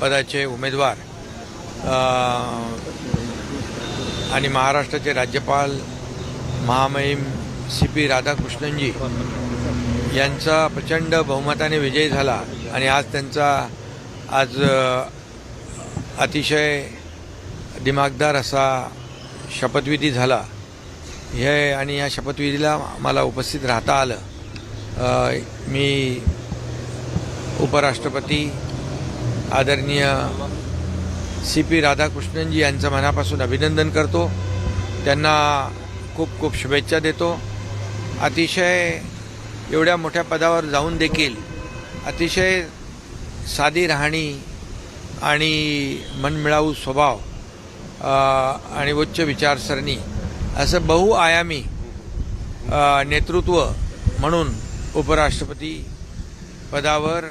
पदाचे उमेदवार आणि महाराष्ट्राचे राज्यपाल महामहिम सी पी राधाकृष्णनजी यांचा प्रचंड बहुमताने विजय झाला आणि आज त्यांचा आज अतिशय दिमागदार असा शपथविधी झाला. हे आणि या शपथविधीला मला उपस्थित राहता आलं. मी उपराष्ट्रपती आदरणीय सी पी राधाकृष्णनजी यांचं मनापासून अभिनंदन करतो. त्यांना खूप खूप शुभेच्छा देतो. अतिशय एवढ्या मोठ्या पदावर जाऊन देखील अतिशय साधी राहणी आणि मनमिळावू स्वभाव आणि उच्च विचारसरणी असं बहुआयामी नेतृत्व म्हणून उपराष्ट्रपती पदावर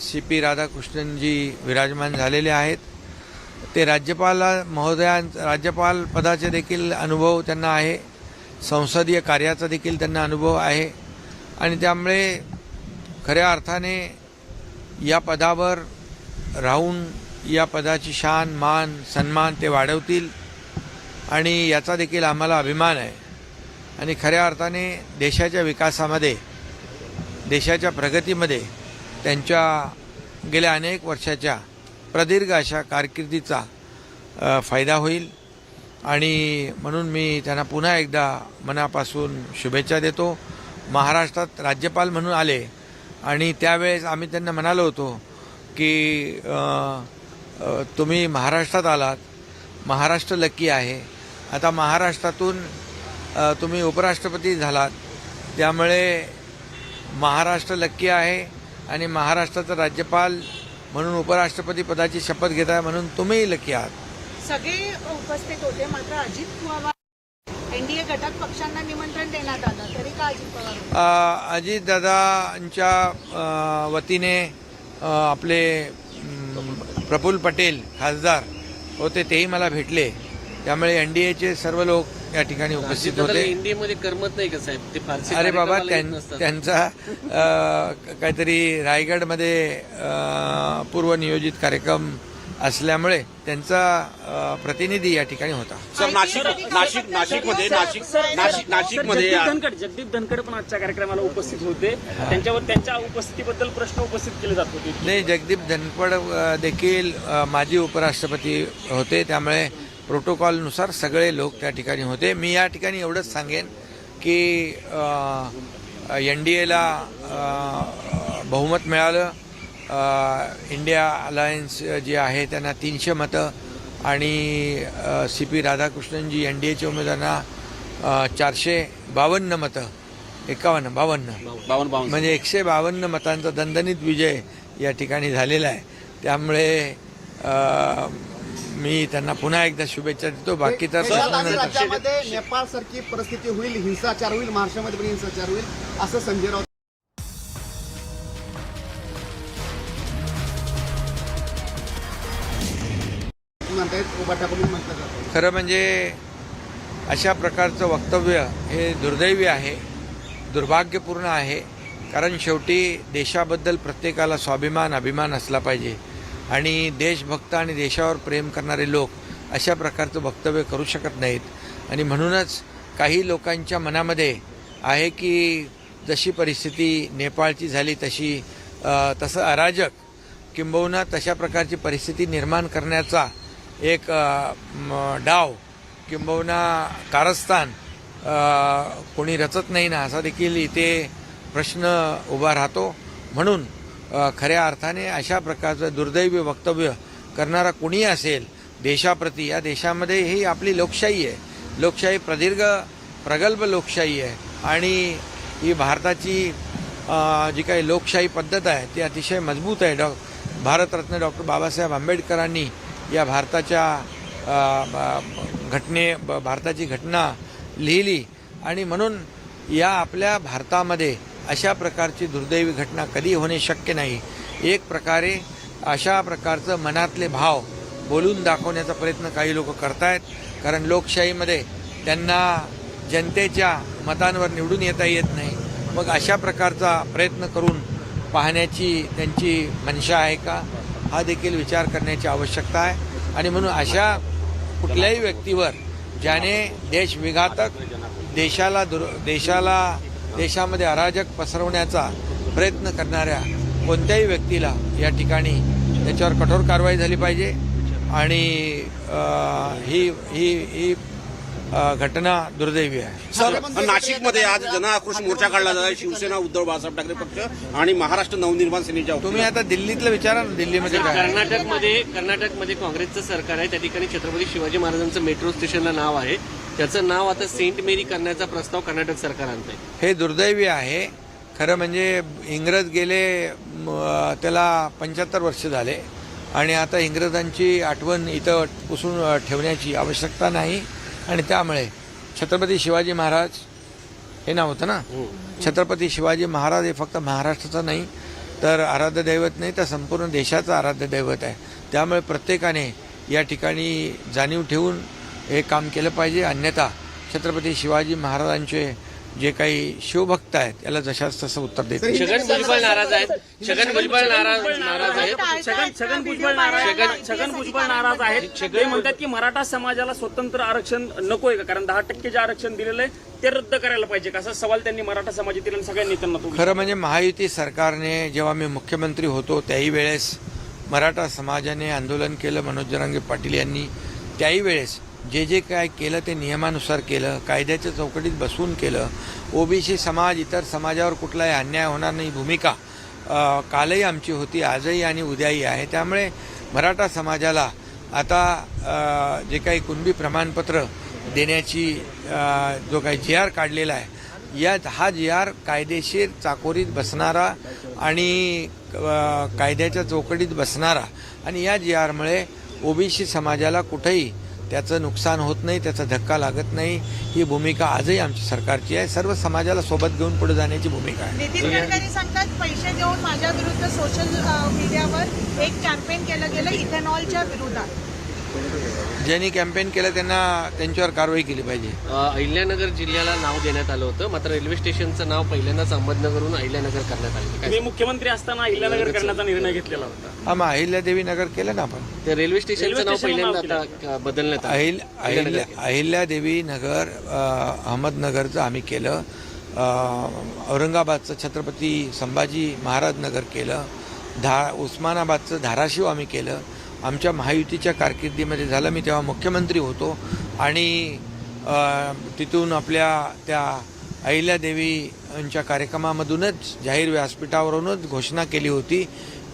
सी पी राधाकृष्णनजी विराजमान झालेले आहेत. ते राज्यपाल महोदया राज्यपाल पदाचे देखील अनुभव त्यांना आहे. संसदीय कार्याचा देखील त्यांना अनुभव आहे. आणि त्यामुळे खऱ्या अर्थाने या पदावर राहून या पदाची शान मान सन्मान ते वाढवतील आणि याचा देखील आम्हाला अभिमान आहे. आणि खऱ्या अर्थाने देशाच्या विकासामध्ये देशाच्या प्रगतीमध्ये त्यांच्या गेल्या अनेक वर्षाच्या प्रदीर्घ अशा कारकिर्दीचा फायदा होईल. आणि म्हणून मी त्यांना पुन्हा एकदा मनापासून शुभेच्छा देतो. महाराष्ट्रात राज्यपाल म्हणून आले आणि त्यावेळेस आम्ही त्यांना म्हणालो होतो की तुम्ही महाराष्ट्रात आलात महाराष्ट्र लक्की आहे. आता महाराष्ट्रातून तुम्ही उपराष्ट्रपती झालात. त्यामुळे महाराष्ट्र लक्की आहे. आणि महाराष्ट्राचा राज्यपाल म्हणून उपराष्ट्रपती पदाची शपथ घेत आहे म्हणून तुम्ही लक्की आहात. सगळे उपस्थित होते मात्र अजित पवार एनडीए घटक पक्षांना निमंत्रण देण्यात आलं. तरी का अजित पवार अजितदादांच्या अ, वतीने आपले प्रफुल्ल पटेल खासदार होते तेही मला भेटले. त्यामुळे एन डी एचे सर्व लोक या ठिकाणी उपस्थित होते. इंडिया मध्ये करमत नाही का साहेब? ते फारसे अरे बाबा. त्यांचा काहीतरी रायगडमध्ये पूर्वनियोजित कार्यक्रम असल्यामुळे त्यांचा प्रतिनिधी या ठिकाणी होता. सर नाशिक नाशिक नाशिकमध्ये नाशिक नाशिक नाशिकमध्ये जगदीप धनखड जगदीप धनखड पण आजच्या कार्यक्रमाला उपस्थित होते. त्यांच्यावर त्यांच्या उपस्थितीबद्दल प्रश्न उपस्थित केले जात होते. नाही जगदीप धनपड अ, देखील माजी उपराष्ट्रपती होते. त्यामुळे प्रोटोकॉलनुसार सगळे लोक त्या ठिकाणी होते. मी या ठिकाणी एवढंच सांगेन की एन डी एला बहुमत मिळालं. इंडिया अलायन्स जी आहे त्यांना तीनशे मतं आणि C P Radhakrishnan ji N D एच्या उमेदवारांना चारशे बावन्न मतं. एकावन्न बावन्न. बावन बावन म्हणजे एकशे बावन्न मतांचा दणदणीत विजय या ठिकाणी झालेला आहे. त्यामुळे मी त्यांना पुन्हा एकदा शुभेच्छा देतो. बाकी तर. राज्यामध्ये नेपाळ सारखी परिस्थिती होईल हिंसाचार होईल महाराष्ट्रामध्ये पण हिंसाचार होईल असं संजय राऊत खरं म्हणजे अशा प्रकारचं वक्तव्य हे दुर्दैवी आहे दुर्भाग्यपूर्ण आहे. कारण शेवटी देशाबद्दल प्रत्येकाला स्वाभिमान अभिमान असला पाहिजे. आणि देशभक्त आणि देशावर प्रेम करणारे लोक अशा प्रकारचं वक्तव्य करू शकत नाहीत. आणि म्हणूनच काही लोकांच्या मनामध्ये आहे की जशी परिस्थिती नेपाळची झाली तशी तसं अराजक किंबहुना तशा प्रकारची परिस्थिती निर्माण करण्याचा एक डाव किंबहुना कारस्थान कोणी रचत नाही ना असा देखील इथे प्रश्न उभा राहतो. म्हणून खऱ्या अर्थाने अशा प्रकारचं दुर्दैवी वक्तव्य करणारा कोणी असेल देशाप्रती या देशामध्ये ही आपली लोकशाही आहे. लोकशाही प्रदीर्घ प्रगल्भ लोकशाही आहे. आणि ही भारताची जी काही लोकशाही पद्धत आहे ती अतिशय मजबूत आहे. डॉ भारतरत्न डॉक्टर बाबासाहेब आंबेडकरांनी या भारताच्या घटने ब- भारताची घटना लिहिली. आणि म्हणून या आपल्या भारतामध्ये अशा प्रकारची दुर्दैवी घटना कधी होणे शक्य नाही. एक प्रकारे अशा प्रकारचं मनातले भाव बोलून दाखवण्याचा प्रयत्न काही लोक करतायत. कारण लोकशाहीमध्ये त्यांना जनतेच्या मतांवर निवडून येता येत नाही. मग अशा प्रकारचा प्रयत्न करून पाहण्याची त्यांची मनशा आहे का? हा देखील विचार करण्याची आवश्यकता आहे. आणि म्हणून अशा कुठल्याही व्यक्तीवर ज्याने देशविघातक देशाला दुर देशाला देशामध्ये अराजक पसरवण्याचा प्रयत्न करणाऱ्या कोणत्याही व्यक्तीला या ठिकाणी त्याच्यावर कठोर कारवाई झाली पाहिजे. आणि ही ही ही घटना दुर्दैवी आहे. सर नाशिकमध्ये आज जनआक्रोश मोर्चा काढला जात आहे शिवसेना उद्धव बाळासाहेब ठाकरे पक्ष आणि महाराष्ट्र नवनिर्माण सेनेच्या तुम्ही आता दिल्लीतलं विचारा ना दिल्लीमध्ये काय. कर्नाटकमध्ये कर्नाटकमध्ये काँग्रेसचं सरकार आहे. त्या ठिकाणी छत्रपती शिवाजी महाराजांचं मेट्रो स्टेशनला नाव आहे. त्याचं नाव आता सेंट मेरी करण्याचा प्रस्ताव कर्नाटक सरकार आणत आहे हे दुर्दैवी आहे. खरं म्हणजे इंग्रज गेले त्याला पंच्याहत्तर वर्ष झाले. आणि आता इंग्रजांची आठवण इथं पुसून ठेवण्याची आवश्यकता नाही. आणि त्यामुळे छत्रपती शिवाजी महाराज हे नाव होतं ना? छत्रपती शिवाजी महाराज हे फक्त महाराष्ट्राचं नाही तर आराध्य दैवत नाही तर संपूर्ण देशाचं आराध्य दैवत आहे. त्यामुळे प्रत्येकाने या ठिकाणी जाणीव ठेवून हे काम केलं पाहिजे. अन्यथा छत्रपती शिवाजी महाराजांचे जे काही शिवभक्त आहेत याला जशाच तसं उत्तर देतील छगन भुजबळ नाराज आहेत. छगन भुजबळ नाराज नाराज आहेत. छगन छगन भुजबळ नाराज छगन भुजबळ नाराज आहेत. ते म्हणतात की मराठा समाजाला स्वतंत्र आरक्षण नकोय का? कारण दहा टक्के जे आरक्षण दिलेलं आहे ते रद्द करायला पाहिजे का? असा सवाल त्यांनी मराठा समाजातील आणि सगळ्या नेत्यांना तो खरं म्हणजे महायुती सरकारने जेव्हा मी मुख्यमंत्री होतो त्याही वेळेस मराठा समाजाने आंदोलन केलं. मनोज जरांगे पाटील यांनी त्याही वेळेस जे जे काय केलं ते नियमानुसार केलं कायद्याच्या चौकटीत बसवून केलं. ओबीसी समाज इतर समाजावर कुठलाही अन्याय होणार नाही. भूमिका कालही आमची होती आजही आणि उद्याही आहे. त्यामुळे मराठा समाजाला आता जे काही कुणबी प्रमाणपत्र देण्याची जो काही जी आर काढलेला आहे यात हा जी आर कायदेशीर चाकोरीत बसणारा आणि कायद्याच्या चौकटीत बसणारा आणि या जी आरमुळे ओबीसी समाजाला कुठेही त्याचं नुकसान होत नाही त्याचा धक्का लागत नाही. ही भूमिका आजही आमच्या सरकारची आहे. सर्व समाजाला सोबत घेऊन पुढे जाण्याची भूमिका आहे. नितीन गडकरी सांगतात पैसे देऊन माझ्या विरुद्ध सोशल मीडियावर एक कॅम्पेन केलं गेलं इथेनॉलच्या विरोधात. ज्यांनी कॅम्पेन केलं त्यांना त्यांच्यावर कारवाई केली पाहिजे. अहिल्यानगर जिल्ह्याला नाव देण्यात आलं होतं मात्र रेल्वे स्टेशनचं नाव पहिल्यांदाच अहमदनगरहून अहिल्यानगर करण्यात आलं तुम्ही मुख्यमंत्री असताना अहिल्यानगर करण्याचा निर्णय घेतलेला होता. हा मग अहिल्यादेवी नगर केलं ना आपण? ते रेल्वे स्टेशनचं नाव पहिल्यांदा आता बदलण्यात अहिल्या अहिल्यादेवी नगर अहमदनगरचं आम्ही केलं. औरंगाबादचं छत्रपती संभाजी महाराज नगर केलं. धा उस्मानाबादचं धाराशिव आम्ही केलं. आमच्या महायुतीच्या कारकिर्दीमध्ये झालं. मी तेव्हा मुख्यमंत्री होतो आणि तिथून आपल्या त्या अहिल्यादेवी यांच्या कार्यक्रमामधूनच जाहीर व्यासपीठावरूनच घोषणा केली होती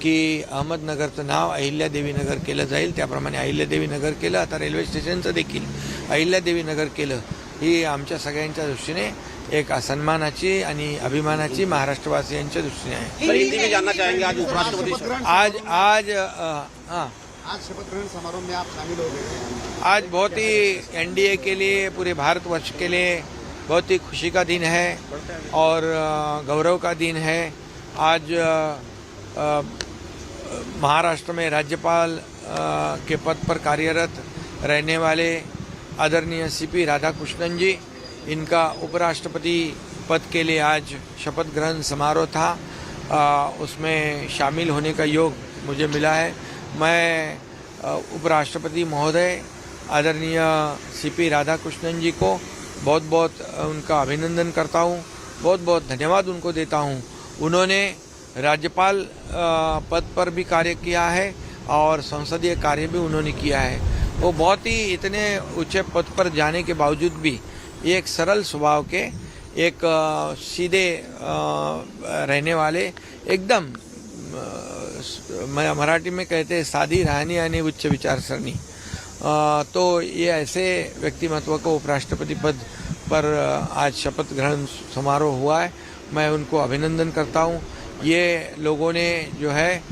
की अहमदनगरचं नाव अहिल्यादेवी नगर केलं जाईल. त्याप्रमाणे अहिल्यादेवी नगर केलं. आता रेल्वे स्टेशनचं देखील अहिल्यादेवी नगर केलं ही आमच्या सगळ्यांच्या दृष्टीने एक सन्मानाची आणि अभिमानाची महाराष्ट्रवासियांच्या दृष्टीने आहे. आज आज हाँ. आज शपथ ग्रहण समारोह में आप शामिल हो गए आज बहुत ही एनडीए के लिए पूरे भारतवर्ष के लिए बहुत ही खुशी का दिन है और गौरव का दिन है। आज महाराष्ट्र में राज्यपाल के पद पर कार्यरत रहने वाले आदरणीय सीपी राधाकृष्णन जी इनका उपराष्ट्रपति पद के लिए आज शपथ ग्रहण समारोह था। अ, उसमें शामिल होने का योग मुझे मिला है। मैं उपराष्ट्रपति महोदय, आदरणीय सीपी राधाकृष्णन जी को बहुत बहुत उनका अभिनंदन करता हूँ बहुत बहुत धन्यवाद उनको देता हूँ। उन्होंने राज्यपाल पद पर भी कार्य किया है और संसदीय कार्य भी उन्होंने किया है। वो बहुत ही इतने ऊँचे पद पर जाने के बावजूद भी एक सरल स्वभाव के, एक सीधे रहने वाले, एकदम मराठी में कहते हैं सादी राहनी आणि उच्च विचारसरणी। अ, तो ये ऐसे व्यक्तिमत्व को उपराष्ट्रपति पद पर आज शपथ ग्रहण समारोह हुआ है। मैं उनको अभिनंदन करता हूँ। ये लोगों ने जो है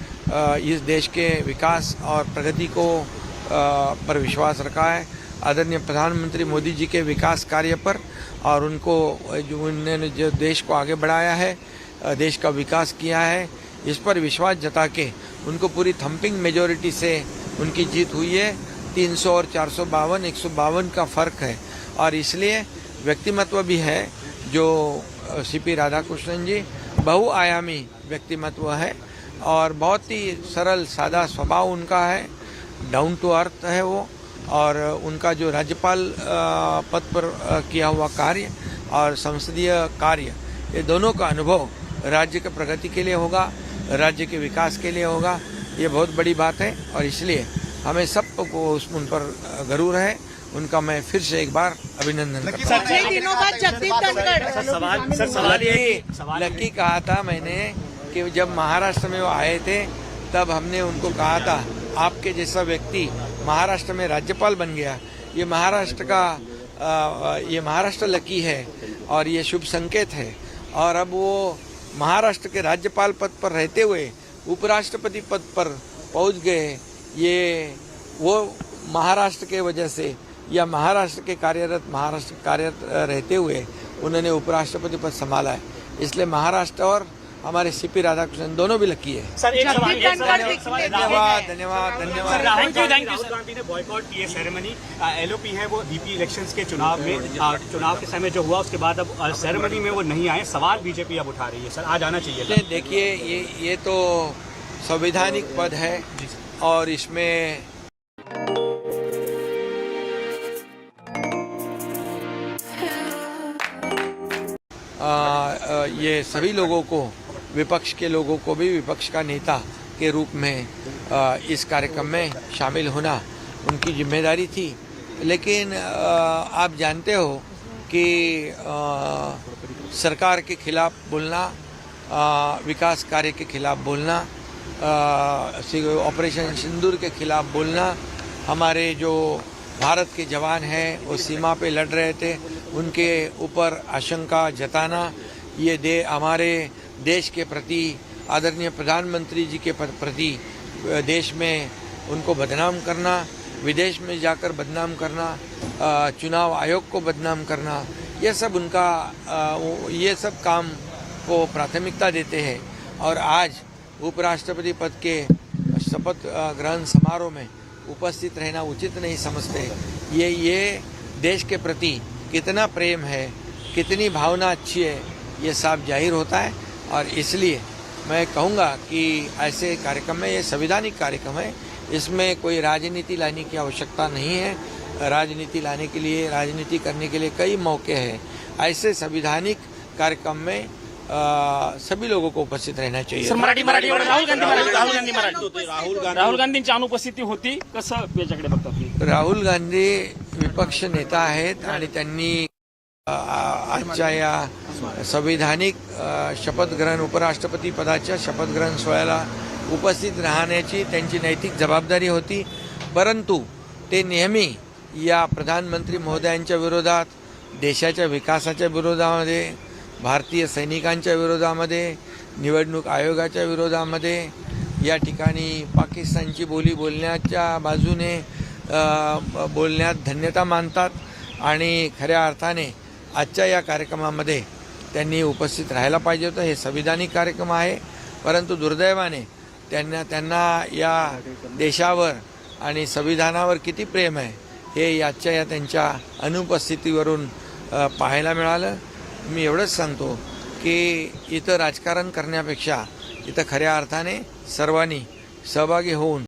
इस देश के विकास और प्रगति को पर विश्वास रखा है। आदरणीय प्रधानमंत्री मोदी जी के विकास कार्य पर और उनको जो उन्होंने जो देश को आगे बढ़ाया है देश का विकास किया है इस पर विश्वास जता के उनको पूरी थम्पिंग मेजोरिटी से उनकी जीत हुई है। 300 और चार सौ बावन, एक सौ बावन का फ़र्क है। और इसलिए व्यक्तिमत्व भी है जो सीपी राधाकृष्णन जी, बहुआयामी व्यक्तिमत्व है और बहुत ही सरल, सादा स्वभाव उनका है। डाउन टू अर्थ है वो और उनका जो राज्यपाल पद पर किया हुआ कार्य और संसदीय कार्य, ये दोनों का अनुभव राज्य के प्रगति के लिए होगा। राज्य के विकास के लिए होगा ये बहुत बड़ी बात है और इसलिए हमें सबको उस उन पर गरूर है। उनका मैं फिर से एक बार अभिनंदन करता। छह दिनों बाद जगदीप धनखड़। सवाल सर सवाल ये लकी लकी कहा था मैंने कि जब महाराष्ट्र में वो आए थे तब हमने उनको कहा था आपके जैसा व्यक्ति महाराष्ट्र में राज्यपाल बन गया। ये महाराष्ट्र का अ, ये महाराष्ट्र लकी है और ये शुभ संकेत है। और अब वो महाराष्ट्र के राज्यपाल पद पर रहते हुए उपराष्ट्रपति पद पर पहुंच गए। ये वो महाराष्ट्र के वजह से या महाराष्ट्र के कार्यरत महाराष्ट्र कार्यरत रहते हुए उन्होंने उपराष्ट्रपति पद संभाला है। इसलिए महाराष्ट्र और हमारे सीपी राधाकृष्णन दोनों भी लकी है। धन्यवाद धन्यवाद धन्यवाद thank you thank you Rahul Gandhi ने बॉयकॉट की है सेरेमनी एलओपी है वो इलेक्शंस के चुनाव में। चुनाव के समय जो हुआ उसके बाद अब सेरेमनी में वो नहीं आए। सवाल बीजेपी अब उठा रही है सर आज आना चाहिए देखिए देखिए ये ये तो संवैधानिक पद है और इसमें आ, आ, ये सभी लोगों को विपक्ष के लोगों को भी, विपक्ष का नेता के रूप में इस कार्यक्रम में शामिल होना उनकी ज़िम्मेदारी थी। लेकिन आप जानते हो कि सरकार के खिलाफ बोलना विकास कार्य के खिलाफ बोलना ऑपरेशन सिंदूर के खिलाफ बोलना, हमारे जो भारत के जवान हैं, वो सीमा पे लड़ रहे थे, उनके ऊपर आशंका जताना, ये दे, हमारे देश के प्रति, आदरणीय प्रधानमंत्री जी के प्रति देश में उनको बदनाम करना, विदेश में जाकर बदनाम करना चुनाव आयोग को बदनाम करना, ये सब उनका ये सब काम को प्राथमिकता देते हैं। और आज उपराष्ट्रपति पद के शपथ ग्रहण समारोह में उपस्थित रहना उचित नहीं समझते। ये ये देश के प्रति कितना प्रेम है, कितनी भावना अच्छी है, ये साफ़ ज़ाहिर होता है। और इसलिए मैं कहूँगा कि ऐसे कार्यक्रम में ये संविधानिक कार्यक्रम है इसमें कोई राजनीति लाने की आवश्यकता नहीं है। राजनीति लाने के लिए राजनीति करने के लिए कई मौके हैं। ऐसे संविधानिक कार्यक्रम में अ, सभी लोगों को उपस्थित रहना चाहिए। सर मराठी मराठी राहुल गांधी मराठी राहुल गांधी मराठी राहुल गांधी। राहुल गांधींची अनुपस्थिती होती कसं याच्याकडे बघता तुम्ही? राहुल गांधी विपक्ष नेता आहेत आणि त्यांनी अ, आजच्या या संविधानिक शपथग्रहण उपराष्ट्रपती पदाच्या शपथग्रहण सोहळ्याला उपस्थित राहण्याची त्यांची नैतिक जबाबदारी होती. परंतु ते नेहमी या प्रधानमंत्री महोदयांच्या विरोधात देशाच्या विकासाच्या विरोधामध्ये भारतीय सैनिकांच्या विरोधामध्ये निवडणूक आयोगाच्या विरोधामध्ये या ठिकाणी पाकिस्तानची बोली बोलण्याच्या बाजूने बोलण्यात धन्यता मानतात आणि खऱ्या अर्थाने आजच्या या कार्यक्रमामध्ये त्यांनी उपस्थित राहायला पाहिजे होतं. हे संविधानिक कार्यक्रम आहे. परंतु दुर्दैवाने त्यांना त्यांना या देशावर आणि संविधानावर किती प्रेम आहे हे याच्या या त्यांच्या अनुपस्थितीवरून पाहायला मिळालं. मी एवढंच सांगतो की इथं राजकारण करण्यापेक्षा इथं खऱ्या अर्थाने सर्वांनी सहभागी होऊन